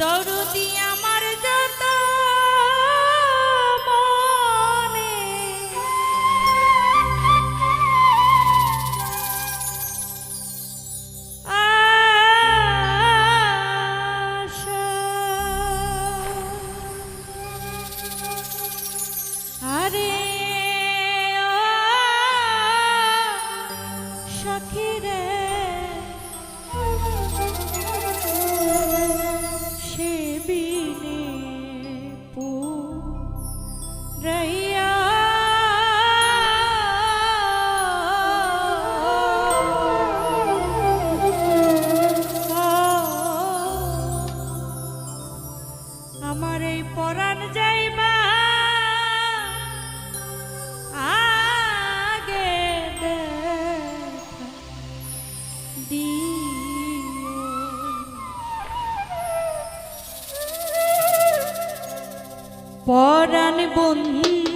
দরদি পরাণ বন্ধুয়ারে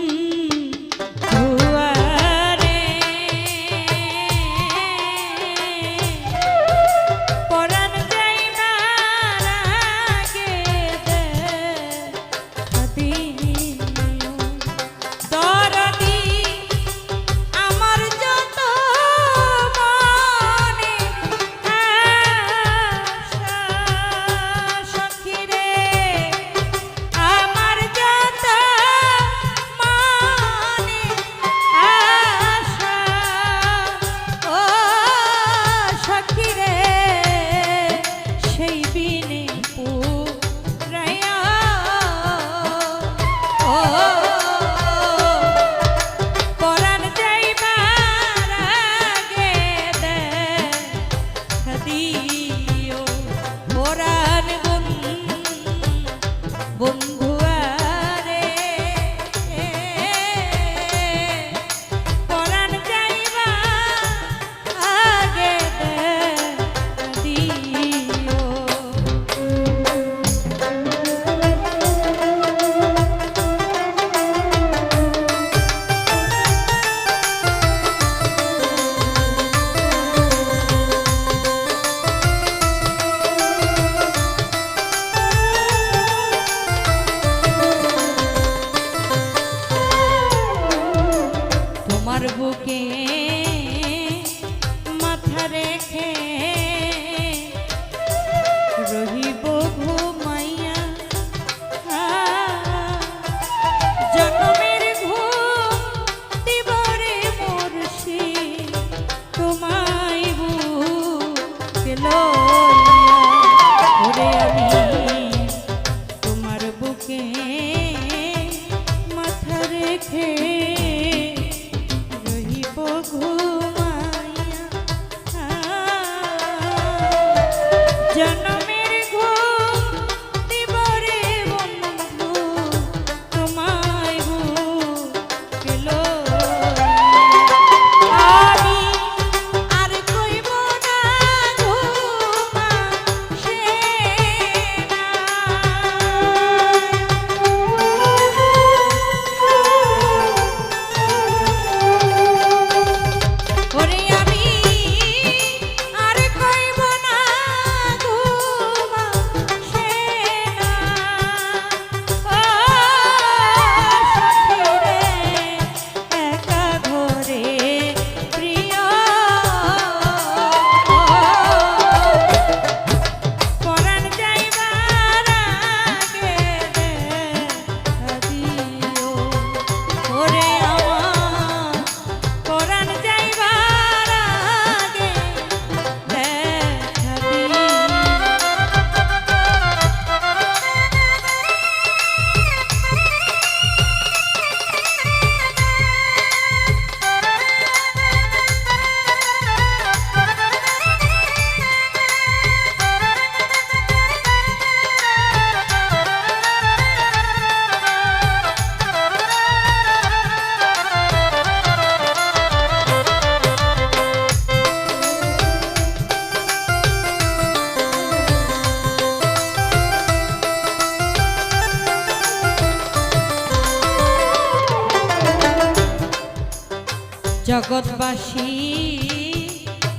জগৎবাসী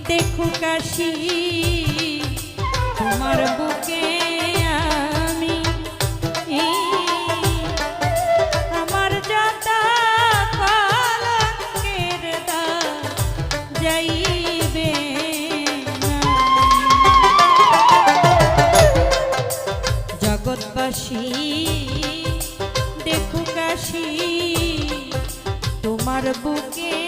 দেখো কাশি তোমার বুকে আমি আমার যতা পালকের দা যাই জগৎবাসী দেখো কাশি তোমার বুকে